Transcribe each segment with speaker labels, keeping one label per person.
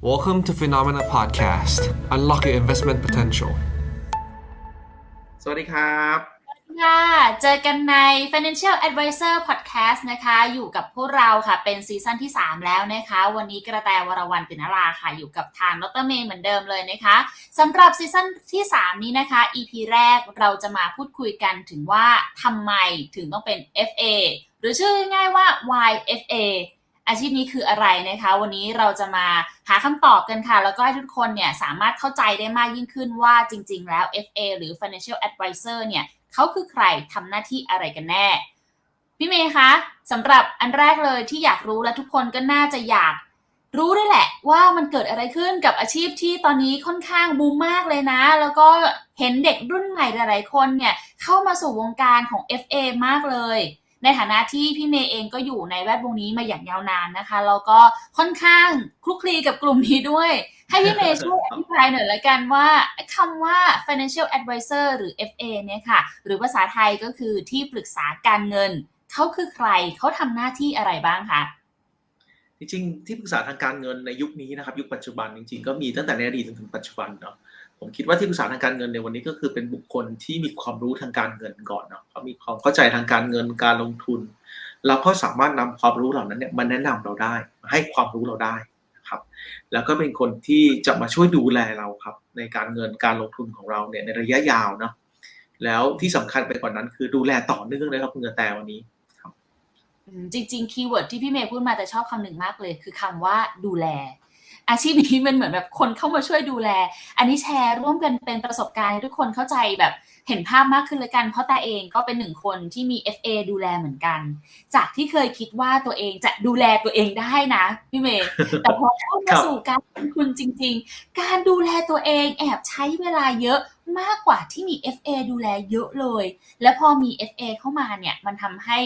Speaker 1: Welcome to Phenomena Podcast. Unlock your investment potential.
Speaker 2: สวัสดีครับ
Speaker 3: ค่ะเจอกันใน Financial Advisor Podcast นะคะ อยู่กับพวกเราค่ะ เป็นซีซั่นที่ 3 แล้วนะคะ วันนี้กระแตวรวรรณตินาราค่ะ อยู่กับทางดรเมย์เหมือนเดิมเลยนะคะสำหรับซีซั่นที่ 3 นี้นะคะ EP แรกเราจะมาพูดคุยกันถึงว่าทำไมถึงต้องเป็น FA หรือชื่อง่ายๆว่า YFA อาชีพนี้คืออะไรนะคะ วันนี้เราจะมาหาคำตอบกันค่ะ แล้วก็ให้ทุกคนเนี่ยสามารถเข้าใจได้มากยิ่งขึ้นว่าจริง ๆ แล้ว FA หรือ Financial Advisor เนี่ยเขาคือใครทำหน้าที่อะไรกันแน่พี่เมย์คะสำหรับอันแรกเลยที่อยากรู้และทุกคนก็น่าจะอยากรู้ด้วยแหละว่ามันเกิดอะไรขึ้นกับอาชีพที่ตอนนี้ค่อนข้างบูมมากเลยนะ แล้วก็เห็นเด็กรุ่นใหม่หลายๆคนเนี่ยเข้ามาสู่วงการของ FA มากเลย ในฐานะที่พี่เมย์เองก็อยู่ในแวดวงนี้มาอย่างยาวนานนะคะแล้วก็ค่อนข้างคลุกคลีกับกลุ่มนี้ด้วย ให้พี่เมย์ช่วยอธิบายหน่อยละกันว่าคำว่า financial advisor หรือ FA เนี่ยค่ะ หรือภาษาไทยก็คือที่ปรึกษาการเงิน เขาคือใครเขาทำหน้าที่อะไรบ้างคะ
Speaker 2: จริงๆที่ปรึกษาทางการเงินในยุคนี้นะครับ ยุคปัจจุบันจริงๆ ก็มีตั้งแต่ในอดีตจนถึงปัจจุบันเนาะ ผมคิดว่าที่ปรึกษาทางการเงินในวันนี้ก็คือเป็นบุคคลที่มีความรู้ทางการเงินก่อนเนาะเขามีความเข้าใจทางการเงินการลงทุนแล้วก็สามารถนำความรู้เหล่านั้นเนี่ยมาแนะนำเราได้มาให้ความรู้เราได้นะครับ แล้วก็เป็นคนที่จะมาช่วยดูแลเราครับ ในการเงินการลงทุนของเราเนี่ยในระยะยาวเนาะแล้วที่สำคัญไปกว่านั้นคือดูแลต่อเนื่องเลยครับคุณกระแตวันนี้
Speaker 3: จริงๆคีย์เวิร์ดที่พี่เมย์พูดมาแต่ชอบคำหนึ่งมากเลย คือคำว่าดูแล อาชีพนี้มันเหมือนแบบคนเข้ามาช่วยดูแล อันนี้แชร์ร่วมกันเป็นประสบการณ์ให้ทุกคนเข้าใจแบบเห็นภาพมากขึ้นเลยกัน เพราะแต่เองก็เป็นหนึ่งคนที่มี FA ดูแลเหมือนกัน จากที่เคยคิดว่าตัวเองจะดูแลตัวเองได้นะพี่เมย์แต่พอเข้ามาสู่การลงทุนจริง ๆ การดูแลตัวเองแอบใช้เวลาเยอะมากกว่าที่มี FA ดูแลเยอะเลย แล้วพอมี FA เข้ามาเนี่ยมันทำให้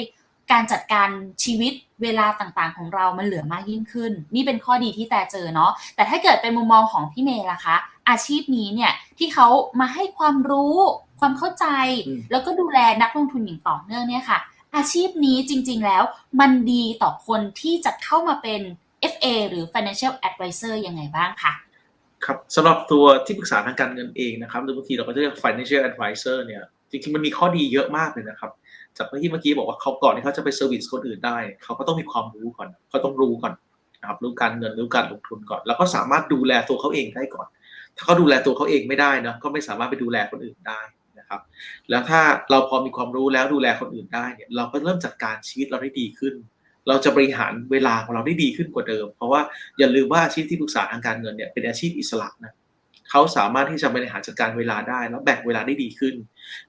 Speaker 3: การจัดการชีวิตเวลาต่างๆ ของเรามันเหลือมากยิ่งขึ้น นี่เป็นข้อดีที่แต่เจอเนาะแต่ถ้าเกิดเป็นมุมมองของพี่เมย์ล่ะคะ อาชีพนี้เนี่ยที่เขามาให้ความรู้ความเข้าใจ
Speaker 2: อืม
Speaker 3: แล้วก็ดูแลนักลงทุนอย่างต่อเนื่องเนี่ยค่ะ อาชีพนี้จริงๆแล้วมันดีต่อคนที่จะเข้ามาเป็น FA หรือ Financial Advisor ยังไงบ้างคะ
Speaker 2: ครับสำหรับตัวที่ปรึกษาทางการเงินเองนะครับหรือบางทีเราก็จะเรียก financial advisor เนี่ยจริงๆมันมีข้อดีเยอะมากเลยนะครับ จากที่เมื่อกี้บอกว่าเขาก่อนที่เขาจะไปเซอร์วิสคนอื่นได้เขาก็ต้องมีความรู้ก่อนเขาต้องรู้ก่อนนะครับรู้การเงินรู้การลงทุนก่อน แล้วก็สามารถดูแลตัวเขาเองได้ก่อน ถ้าเขาดูแลตัวเขาเองไม่ได้นะก็ไม่สามารถไปดูแลคนอื่นได้นะครับ แล้วถ้าเราพอมีความรู้แล้วดูแลคนอื่นได้เนี่ยเราก็เริ่มจัดการชีวิตเราได้ดีขึ้น เราจะบริหารเวลาของเราได้ดีขึ้นกว่าเดิม เพราะว่าอย่าลืมว่าอาชีพที่ปรึกษาทางการเงินเนี่ยเป็นอาชีพอิสระนะเขาสามารถที่จะบริหารจัดการเวลาได้แล้วแบ่งเวลาได้ดีขึ้น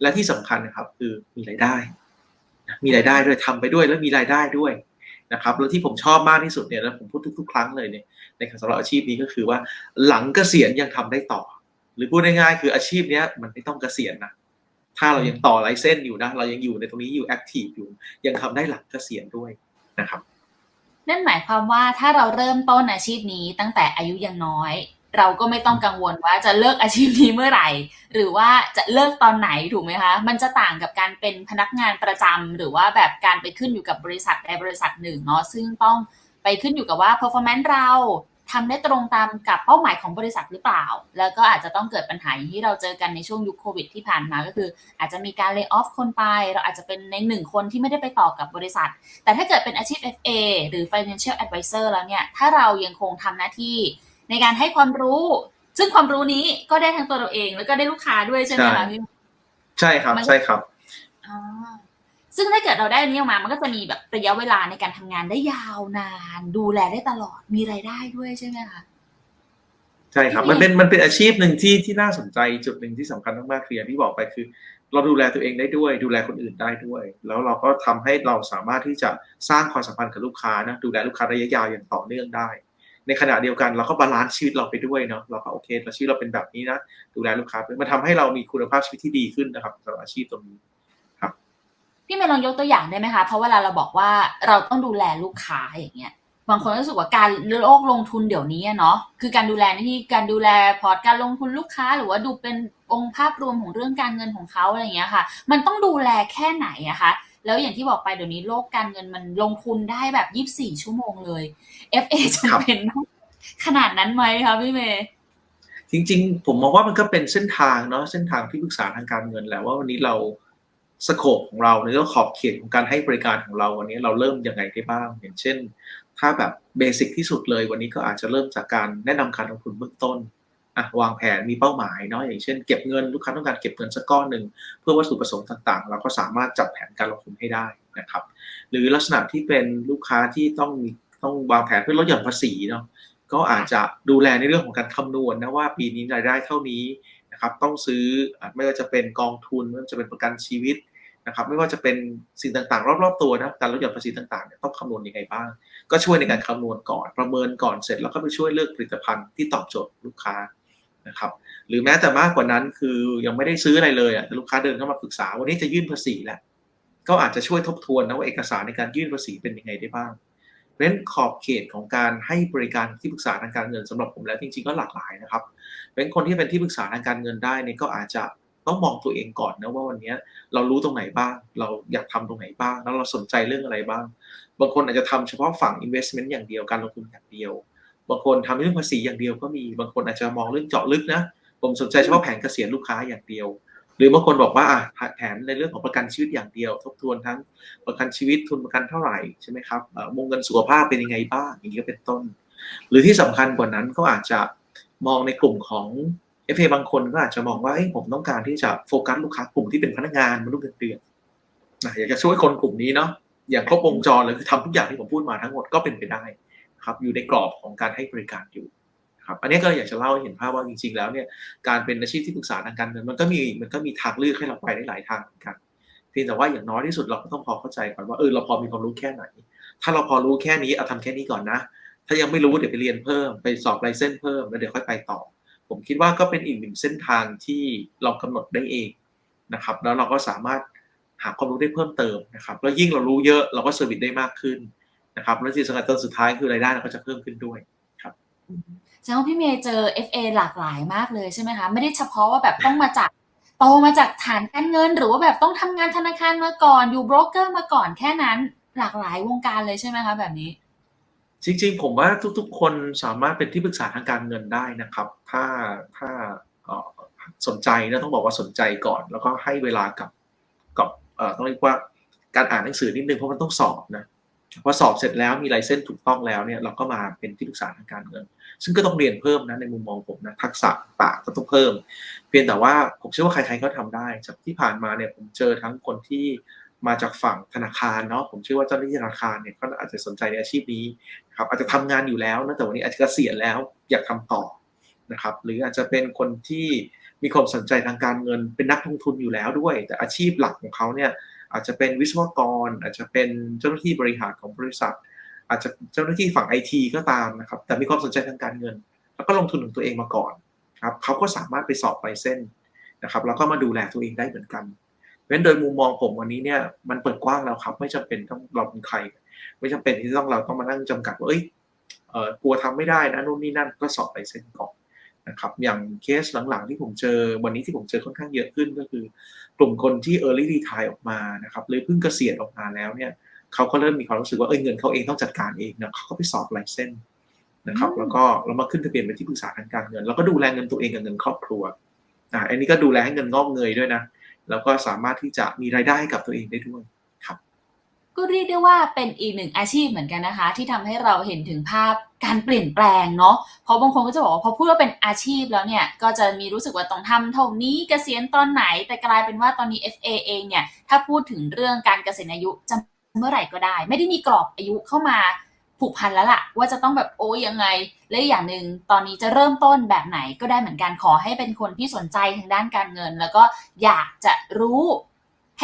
Speaker 2: และที่สำคัญนะครับคือมีรายได้ มีรายได้ด้วยทำไปด้วยแล้วมีรายได้ด้วยนะครับแล้วที่ผมชอบมากที่สุดเนี่ยแล้วผมพูดทุก ๆ ครั้งเลยเนี่ยในสำหรับอาชีพนี้ก็คือว่าหลังเกษียณยังทำได้ต่อ หรือพูดง่ายๆคืออาชีพเนี้ยมันไม่ต้องเกษียณนะถ้าเรายังต่อไลเส้นอยู่นะเรายังอยู่ในตรงนี้อยู่แอคทีฟอยู่ ยังทำได้หลังเกษียณด้วยนะครับ
Speaker 3: นั่นหมายความว่าถ้าเราเริ่มต้นอาชีพนี้ตั้งแต่อายุยังน้อย เราก็ไม่ต้องกังวลว่าจะเลิกอาชีพนี้เมื่อไหร่ หรือว่าจะเลิกตอนไหนถูกไหมคะ มันจะต่างกับการเป็นพนักงานประจำหรือว่าแบบการไปขึ้นอยู่กับบริษัทใดบริษัทหนึ่งเนาะซึ่งต้องไปขึ้นอยู่กับว่า performance เราทำได้ตรงตามกับเป้าหมายของบริษัทหรือเปล่า แล้วก็อาจจะต้องเกิดปัญหาอย่างที่เราเจอกันในช่วงยุคโควิดที่ผ่านมาก็คือ อาจจะมีการเลิกออฟคนไป เราอาจจะเป็นในหนึ่งคนที่ไม่ได้ไปต่อกับบริษัท แต่ถ้าเกิดเป็นอาชีพ FA หรือ Financial Advisor แล้วเนี่ย ถ้าเรายังคงทำหน้าที่ ในการให้ความรู้ ซึ่งความรู้นี้ก็ได้ทั้งตัวเราเอง แล้วก็ได้ลูกค้าด้วยใช่ไหม
Speaker 2: ใช่
Speaker 3: คะพี่
Speaker 2: ใช่ครับ
Speaker 3: มัน
Speaker 2: ใช่ครับ
Speaker 3: อ่าซึ่งถ้าเกิดเราได้อันนี้ออกมา มันก็จะมีแบบระยะเวลาในการทำงานได้ยาวนาน ดูแลได้ตลอดมีรายได้ด้วยใช่ไหมคะ
Speaker 2: ใช่ครับมันเป็นมันเป็นอาชีพหนึ่งที่ที่น่าสนใจจุดหนึ่งที่สำคัญมากๆคืออย่างที่บอกไปคือ เราดูแลตัวเองได้ด้วย ดูแลคนอื่นได้ด้วย แล้วเราก็ทำให้เราสามารถที่จะสร้างความสัมพันธ์กับลูกค้านะดูแลลูกค้าระยะยาวอย่างต่อเนื่องได้ ในขณะเดียวกันเราก็บาลานซ์ชีวิตเราไปด้วยเนาะเราก็โอเคเราชีวิตเราเป็นแบบนี้นะดูแลลูกค้ามันทำให้เรามีคุณภาพชีวิตที่ดีขึ้นนะครับสำหรับอาชีพตรงนี้ครับ
Speaker 3: พี่เมย์ลองยกตัวอย่างได้ไหมคะเพราะเวลาเราบอกว่าเราต้องดูแลลูกค้าอย่างเงี้ยบางคนรู้สึกว่าการโลกลงทุนเดี๋ยวนี้เนาะคือการดูแลที่การดูแลพอร์ตการลงทุนลูกค้า หรือว่าดูเป็นองค์ภาพรวมของเรื่องการเงินของเขาอะไรเงี้ยค่ะ มันต้องดูแลแค่ไหนอะคะ แล้วอย่างที่บอกไปเดี๋ยวนี้โลกการเงินมันลงทุนได้แบบ24ชั่วโมงเลย FA จำเป็นต้องขนาดนั้นไหมคะพี่เมย์
Speaker 2: จริง ๆ ผมมองว่ามันก็เป็นเส้นทางเนาะเส้นทางที่ปรึกษาทางการเงินแหละว่าวันนี้เราสโคปของเราในเรื่องขอบเขตของการให้บริการของเราวันนี้เราเริ่มยังไงได้บ้าง อย่างเช่น ถ้าแบบเบสิกที่สุดเลยวันนี้ก็อาจจะเริ่มจากการแนะนำการลงทุนเบื้องต้น อะวางแผนมีเป้าหมายเนาะอย่างเช่นเก็บเงินลูกค้าต้องการเก็บเงินสักก้อนหนึ่งเพื่อวัตถุประสงค์ต่างๆ เราก็สามารถจัดแผนการลงทุนให้ได้นะครับ หรือลักษณะที่เป็นลูกค้าที่ต้องต้องวางแผนเพื่อลดหย่อนภาษีเนาะก็อาจจะดูแลในเรื่องของการคำนวณนะว่าปีนี้รายได้เท่านี้นะครับต้องซื้อไม่ว่าจะเป็นกองทุนไม่ว่าจะเป็นประกันชีวิตนะครับไม่ว่าจะเป็นสิ่งต่างๆ รอบๆตัวนะการลดหย่อนภาษีต่างๆเนี่ยต้องคำนวณยังไงบ้าง ก็ช่วยในการคำนวณก่อนประเมินก่อนเสร็จแล้วก็ไปช่วยเลือกผลิตภัณฑ์ที่ตอบโจทย์ลูกค้า นะครับหรือแม้แต่มากกว่านั้นคือยังไม่ได้ซื้ออะไรเลยอะลูกค้าเดินเข้ามาปรึกษาวันนี้จะยื่นภาษีแหละก็อาจจะช่วยทบทวนนะว่าเอกสารในการยื่นภาษีเป็นยังไงได้บ้างเพราะฉะนั้นขอบเขตของการให้บริการที่ปรึกษาทางการเงินสำหรับผมแล้วจริงๆก็หลากหลายนะครับเป็นคนที่เป็นที่ปรึกษาทางการเงินได้นี่ก็อาจจะต้องมองตัวเองก่อนนะว่าวันนี้เรารู้ตรงไหนบ้าง เราอยากทำตรงไหนบ้าง แล้วเราสนใจเรื่องอะไรบ้าง บางคนอาจจะทำเฉพาะฝั่ง investment อย่างเดียวการลงทุนอย่างเดียว บางคนทำเรื่องภาษีอย่างเดียวก็มี บางคนอาจจะมองเรื่องเจาะลึกนะ ผมสนใจเฉพาะแผนเกษียณลูกค้าอย่างเดียว หรือบางคนบอกว่าอะแผนในเรื่องของประกันชีวิตอย่างเดียว ทบทวนทั้งประกันชีวิตทุนประกันเท่าไหร่ใช่ไหมครับเอ่อวงเงินสุขภาพเป็นยังไงบ้างอย่างนี้ก็เป็นต้น หรือที่สำคัญกว่านั้นก็อาจจะมองในกลุ่มของ FA บางคนก็อาจจะมองว่าผมต้องการที่จะโฟกัสลูกค้ากลุ่มที่เป็นพนักงานมนุษย์เงินเดือนอยากจะช่วยคนกลุ่มนี้เนาะอย่างครบวงจรเลยคือทำทุกอย่างที่ผมพูดมาทั้งหมดก็เป็นไปได้ ครับอยู่ในกรอบของการให้บริการอยู่ครับอันนี้ก็อยากจะเล่าให้เห็นภาพว่าจริง ๆ แล้วเนี่ยการเป็นอาชีพที่ปรึกษาทางการเงินมันก็มีมันก็มีทางเลือกให้เราไปได้หลายทางเหมือนกันเพียงแต่ว่าอย่างน้อยที่สุดเราก็ต้องพอเข้าใจก่อนว่าเออเราพอมีความรู้แค่ไหน ถ้าเราพอรู้แค่นี้เอาทำแค่นี้ก่อนนะ ถ้ายังไม่รู้เดี๋ยวไปเรียนเพิ่มไปสอบไลเซนส์เพิ่มแล้วเดี๋ยวค่อยไปต่อ ผมคิดว่าก็เป็นอีกหนึ่งเส้นทางที่เรากำหนดได้เองนะครับแล้วเราก็สามารถหาความรู้ได้เพิ่มเติมนะครับแล้วยิ่งเรารู้เยอะเราก็เซอร์วิสได้มากขึ้น นะครับแล้วที่สำคัญตอนสุดท้ายคือรายได้เราก็จะเพิ่มขึ้นด้วย
Speaker 3: แสดงว่าพี่เมย์เจอ FA หลากหลายมากเลยใช่ไหมคะไม่ได้เฉพาะว่าแบบต้องมาจากโตมาจากฐานการเงิน หรือว่าแบบต้องทำงานธนาคารมาก่อนอยู่โบรกเกอร์มาก่อนแค่นั้นหลากหลายวงการเลยใช่ไหมคะแบบนี้
Speaker 2: จริงๆ ผมว่าทุกๆ คนสามารถเป็นที่ปรึกษาทางการเงินได้นะครับ ถ้าถ้าเอ่อสนใจนะต้องบอกว่าสนใจก่อน แล้วก็ให้เวลากับกับเอ่อต้องเรียกว่าการอ่านหนังสือนิดนึงเพราะมันต้องสอบนะ พอสอบเสร็จแล้วมีไลเซนส์ถูกต้องแล้วเนี่ยเราก็มาเป็นที่ปรึกษาทางการเงิน ซึ่งก็ต้องเรียนเพิ่มนะในมุมมองผมนะทักษะต่างก็ต้องเพิ่ม เพียงแต่ว่าผมเชื่อว่าใครๆก็ทำได้จากที่ผ่านมาเนี่ยผมเจอทั้งคนที่มาจากฝั่งธนาคารเนาะผมเชื่อว่าเจ้าหน้าที่ธนาคารเนี่ยก็อาจจะสนใจในอาชีพนี้ครับอาจจะทำงานอยู่แล้วนะแต่วันนี้อาจจะเกษียณแล้วอยากทำต่อนะครับหรืออาจจะเป็นคนที่มีความสนใจทางการเงินเป็นนักลงทุนอยู่แล้วด้วย แต่อาชีพหลักของเขาเนี่ย อาจจะเป็นวิศวกร อาจจะเป็นเจ้าหน้าที่บริหารของบริษัท อาจจะเจ้าหน้าที่ฝั่งไอทีก็ตามนะครับ แต่มีความสนใจทางการเงิน แล้วก็ลงทุนของตัวเองมาก่อนครับเขาก็สามารถไปสอบไลเส์นนะครับแล้วก็มาดูแลตัวเองได้เหมือนกันเพราะฉะนั้นโดยมุมมองผมวันนี้เนี่ยมันเปิดกว้างแล้วครับ ไม่จำเป็นต้องเราเป็นใคร ไม่จำเป็นที่ต้องเราต้องมานั่งจำกัดว่าเอ้ยเออกลัวทำไม่ได้นะนู่นนี่นั่นก็สอบไลเซนส์ก่อนนะครับอย่างเคสหลังๆที่ผมเจอวันนี้ที่ผมเจอค่อนข้างเยอะขึ้นก็คือ กลุ่มคนที่ early retire ออกมานะครับหรือเพิ่งเกษียณออกมาแล้วเนี่ยเขาก็เริ่มมีความรู้สึกว่าเออเงินเขาเองต้องจัดการเองนะเขาก็ไปสอบไลเซนส์นะครับ
Speaker 3: อืม
Speaker 2: แล้วก็เรามาขึ้นทะเบียนเป็นที่ปรึกษาทางการเงิน แล้วก็ดูแลเงินตัวเองกับเงินครอบครัวอ่าอันนี้ก็ดูแลให้เงินงอกเงยด้วยนะ แล้วก็สามารถที่จะมีรายได้ให้กับตัวเองได้ด้วย
Speaker 3: ก็เรียกได้ว่าเป็นอีกหนึ่งอาชีพเหมือนกันนะคะ ที่ทำให้เราเห็นถึงภาพการเปลี่ยนแปลงเนาะเพราะบางคนก็จะบอกว่าพอพูดว่าเป็นอาชีพแล้วเนี่ยก็จะมีรู้สึกว่าต้องทำเท่านี้เกษียณตอนไหน แต่กลายเป็นว่าตอนนี้ FA เองเนี่ยถ้าพูดถึงเรื่องการเกษียณอายุจะเมื่อไหร่ก็ได้ ไม่ได้มีกรอบอายุเข้ามาผูกพันแล้วล่ะ ว่าจะต้องแบบโอ้ยยังไง และอีกอย่างหนึ่งตอนนี้จะเริ่มต้นแบบไหนก็ได้เหมือนกันขอให้เป็นคนที่สนใจทางด้านการเงิน แล้วก็อยากจะรู้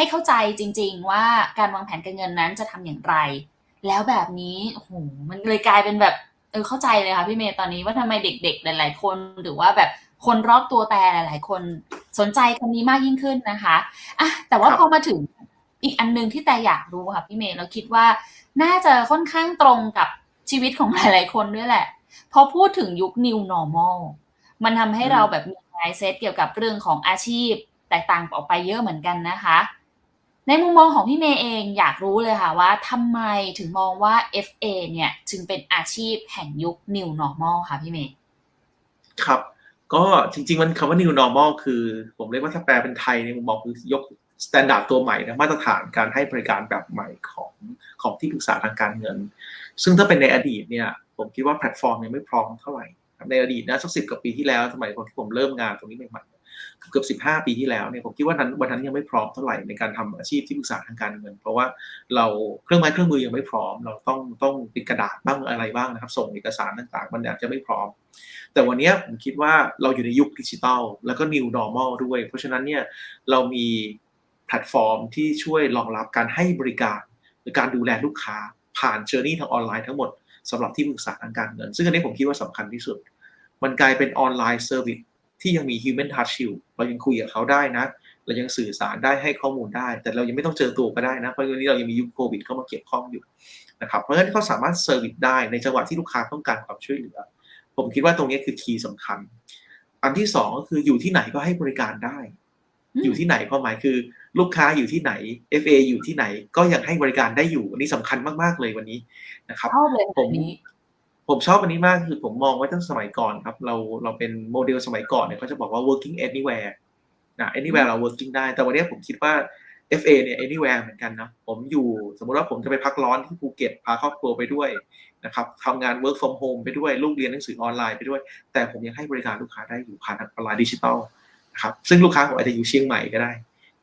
Speaker 3: ให้เข้าใจจริง ๆ ว่าการวางแผนการเงินนั้นจะทำอย่างไร แล้วแบบนี้โอ้โหมันเลยกลายเป็นแบบเออเข้าใจเลยค่ะพี่เมย์ตอนนี้ว่าทำไมเด็ก ๆ หลาย ๆ คนหรือว่าแบบคนรอบตัวแต่หลาย ๆ คนสนใจคนนี้มากยิ่งขึ้นนะคะอะแต่ว่าพอมาถึงอีกอันหนึงที่แต่อยากรู้ค่ะพี่เมย์เราคิดว่า น่าจะค่อนข้างตรงกับชีวิตของหลาย ๆ คนด้วยแหละพอพูดถึงยุค new normal มันทำให้เราแบบมี mindset เกี่ยวกับเรื่องของอาชีพ แตกต่างออกไปเยอะเหมือนกันนะคะ ในมุมมองของพี่เมย์เองอยากรู้เลยค่ะว่าทำไมถึงมองว่า FA เนี่ยจึงเป็นอาชีพแห่งยุค New Normal ค่ะพี่เมย์
Speaker 2: ครับ ก็จริง ๆ มันคำว่า new normal คือ ผมเรียกว่าถ้าแปลเป็นไทยในมุมมองคือยกสแตนดาร์ดตัวใหม่นะมาตรฐานการให้บริการแบบใหม่ของของที่ปรึกษาทางการเงิน ซึ่งถ้าเป็นในอดีตเนี่ย ผมคิดว่าแพลตฟอร์มยังไม่พร้อมเท่าไหร่ในอดีตนะสักสิบกว่าปีที่แล้วสมัยตอนที่ผมเริ่มงานตรงนี้ใหม่ๆ เกือบสิบห้าปีที่แล้วเนี่ยผมคิดว่านั้นวันนั้นยังไม่พร้อมเท่าไหร่ในการทำอาชีพที่ปรึกษาทางการเงิน เพราะว่าเราเครื่องไม้เครื่องมือยังไม่พร้อม เราต้องต้องติดกระดาษบ้างอะไรบ้างนะครับ ส่งเอกสารต่างๆ มันอาจจะไม่พร้อม แต่วันนี้ผมคิดว่าเราอยู่ในยุคดิจิทัลแล้วก็ new normal ด้วย เพราะฉะนั้นเนี่ยเรามีแพลตฟอร์มที่ช่วยรองรับการให้บริการหรือการดูแลลูกค้าผ่านเจอร์นี่ทางออนไลน์ทั้งหมดสำหรับที่ปรึกษาทางการเงิน ซึ่งอันนี้ผมคิดว่าสำคัญที่สุด มันกลายเป็นออนไลน์เซอร์วิส ที่ยังมี human touch อยู่เรายังคุยกับเขาได้นะ เรายังสื่อสารได้ให้ข้อมูลได้ แต่เรายังไม่ต้องเจอตัวก็ได้นะ เพราะวันนี้เรายังมียุคโควิดเข้ามาเกี่ยวข้องอยู่นะครับเพราะฉะนั้นเขาสามารถเซอร์วิสได้ในจังหวะที่ลูกค้าต้องการความช่วยเหลือ ผมคิดว่าตรงนี้คือคีย์สำคัญ อันที่สองก็คืออยู่ที่ไหนก็ให้บริการได้
Speaker 3: อืม
Speaker 2: อยู่ที่ไหนความหมายคือลูกค้าอยู่ที่ไหน FA อยู่ที่ไหนก็ยังให้บริการได้อยู่อันนี้สำคัญมากๆเลยวันนี้นะครับ
Speaker 3: ชอบเลย
Speaker 2: ผ
Speaker 3: แบบ
Speaker 2: ม
Speaker 3: นี้
Speaker 2: ผมชอบอันนี้มากคือผมมองไว้ตั้งสมัยก่อนครับ เราเราเป็นโมเดลสมัยก่อนเนี่ยเขาจะบอกว่า working anywhere นะ anywhere เรา working ได้ แต่วันนี้ผมคิดว่า FA เนี่ย anywhere เหมือนกันนะผมอยู่สมมุติว่าผมจะไปพักร้อนที่ภูเก็ตพาครอบครัวไปด้วยนะครับทำงาน work from home ไปด้วยลูกเรียนหนังสือออนไลน์ไปด้วย แต่ผมยังให้บริการลูกค้าได้อยู่ผ่านทางออนไลน์ดิจิทัลนะครับซึ่งลูกค้าผมอาจจะอยู่เชียงใหม่ก็ได้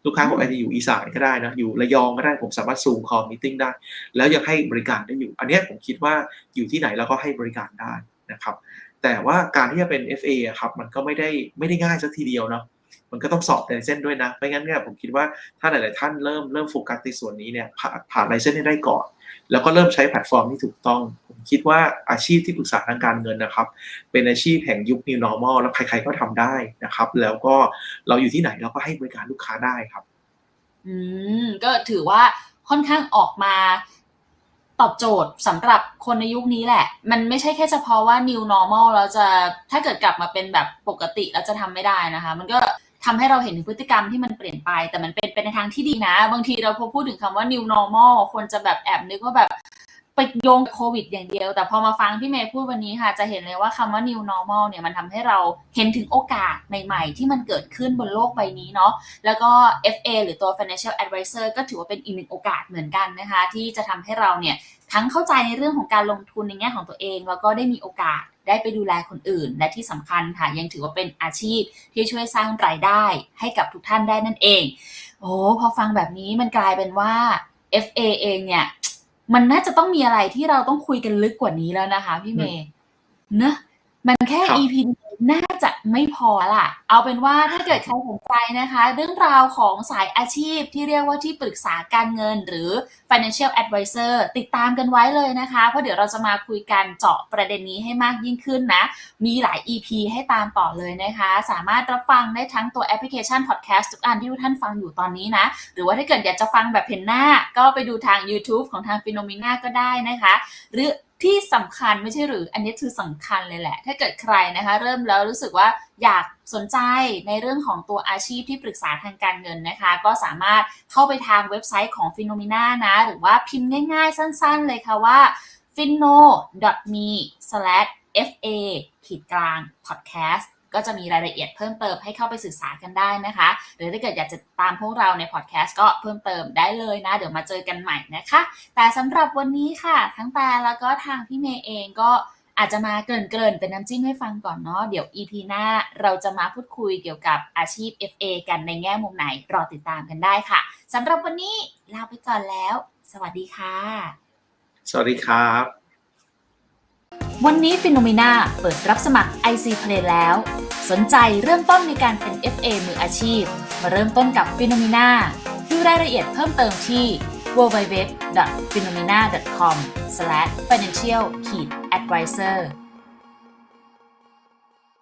Speaker 2: ลูกค้าผมอาจจะอยู่อีสานก็ได้นะอยู่ระยองก็ได้ผมสามารถซูมคอมมิ팅ได้ แล้วยังให้บริการได้อยู่ อันนี้ผมคิดว่าอยู่ที่ไหนเราก็ให้บริการได้นะครับแต่ว่าการที่จะเป็น FA อครับมันก็ไม่ได้ไม่ได้ง่ายสักทีเดียวเนาะ มันก็ต้องสอบในเส้นด้วยนะไม่งั้นเนี่ยผมคิดว่าถ้าหลาย ๆ ท่านเริ่มเริ่มโฟกัสในส่วนนี้เนี่ยผ่านผ่านในเส้นให้ได้ก่อน แล้วก็เริ่มใช้แพลตฟอร์มที่ถูกต้อง ผมคิดว่าอาชีพที่ปรึกษาทางการเงินนะครับ เป็นอาชีพแห่งยุค New Normal แล้วใคร ๆ ก็ทำได้นะครับ แล้วก็เราอยู่ที่ไหนเราก็ให้บริการลูกค้าได้ครับ
Speaker 3: อืมก็ถือว่าค่อนข้างออกมา ตอบโจทย์สำหรับคนในยุคนี้แหละ มันไม่ใช่แค่เฉพาะว่า new normal แล้วจะถ้าเกิดกลับมาเป็นแบบปกติแล้วจะทำไม่ได้นะคะ มันก็ทำให้เราเห็นถึงพฤติกรรมที่มันเปลี่ยนไป แต่มันเป็นเป็นในทางที่ดีนะ บางทีเราพอพูดถึงคำว่า new normal คนจะแบบแอบนึกว่าแบบ ไปโยงกับโควิดอย่างเดียว แต่พอมาฟังพี่เมย์พูดวันนี้ค่ะ จะเห็นเลยว่าคำว่า new normal เนี่ยมันทำให้เราเห็นถึงโอกาสใหม่ๆ ที่มันเกิดขึ้นบนโลกใบนี้เนาะแล้วก็ FA หรือตัว Financial Advisor ก็ถือว่าเป็นอีกหนึ่งโอกาสเหมือนกันนะคะ ที่จะทำให้เราเนี่ยทั้งเข้าใจในเรื่องของการลงทุนในแง่ของตัวเอง แล้วก็ได้มีโอกาสได้ไปดูแลคนอื่น และที่สำคัญค่ะยังถือว่าเป็นอาชีพที่ช่วยสร้างรายได้ให้กับทุกท่านได้นั่นเอง โอ้พอฟังแบบนี้มันกลายเป็นว่า FA เองเนี่ย มันน่าจะต้องมีอะไรที่เราต้องคุยกันลึกกว่านี้แล้วนะคะ พี่เมย์เนอะมันแค่
Speaker 2: ครับ
Speaker 3: EP น่าจะไม่พอละเอาเป็นว่าถ้าเกิดใครสนใจนะคะ เรื่องราวของสายอาชีพที่เรียกว่าที่ปรึกษาการเงินหรือ financial advisor ติดตามกันไว้เลยนะคะ เพราะเดี๋ยวเราจะมาคุยกันเจาะประเด็นนี้ให้มากยิ่งขึ้นนะ มีหลาย EP ให้ตามต่อเลยนะคะ สามารถรับฟังได้ทั้งตัวแอปพลิเคชัน podcast ทุกอันที่ทุกท่านฟังอยู่ตอนนี้นะ หรือว่าถ้าเกิดอยากจะฟังแบบเห็นหน้า ก็ไปดูทาง YouTube ของทาง p h e n o m e n a ก็ได้นะคะ หรือที่สำคัญไม่ใช่หรืออันนี้คือสำคัญเลยแหละ ถ้าเกิดใครนะคะ เริ่มแล้วรู้สึกว่า อยากสนใจในเรื่องของตัวอาชีพที่ปรึกษาทางการเงินนะคะ ก็สามารถเข้าไปทางเว็บไซต์ของ p h e n o m e n a นะ หรือว่าพิมพ์ง่ายๆ สั้นๆ เลยค่ะว่า f i n o me fa ขีดกลาง podcast ก็จะมีรายละเอียดเพิ่มเติมให้เข้าไปศึกษากันได้นะคะ หรือถ้าเกิดอยากจะตามพวกเราในพอดแคสต์ก็เพิ่มเติมได้เลยนะ เดี๋ยวมาเจอกันใหม่นะคะ แต่สำหรับวันนี้ค่ะ ทั้งแต่แล้วก็ทางพี่เมย์เองก็ อาจจะมาเกริ่นๆเป็นน้ำจิ้มให้ฟังก่อนเนาะเดี๋ยว EP หน้าเราจะมาพูดคุยเกี่ยวกับอาชีพ FA กันในแง่มุมไหนรอติดตามกันได้ค่ะสำหรับวันนี้ลาไปก่อนแล้ว สวัสดีค่ะ
Speaker 2: สวัสดีครับ
Speaker 3: วันนี้ฟิโนเมนาเปิดรับสมัคร IC Play แล้ว สนใจเริ่มต้นในการเป็น FA มืออาชีพ มาเริ่มต้นกับฟิโนเมนาดูรายละเอียดเพิ่มเติมที่ www.phenomena.com/financial-advisor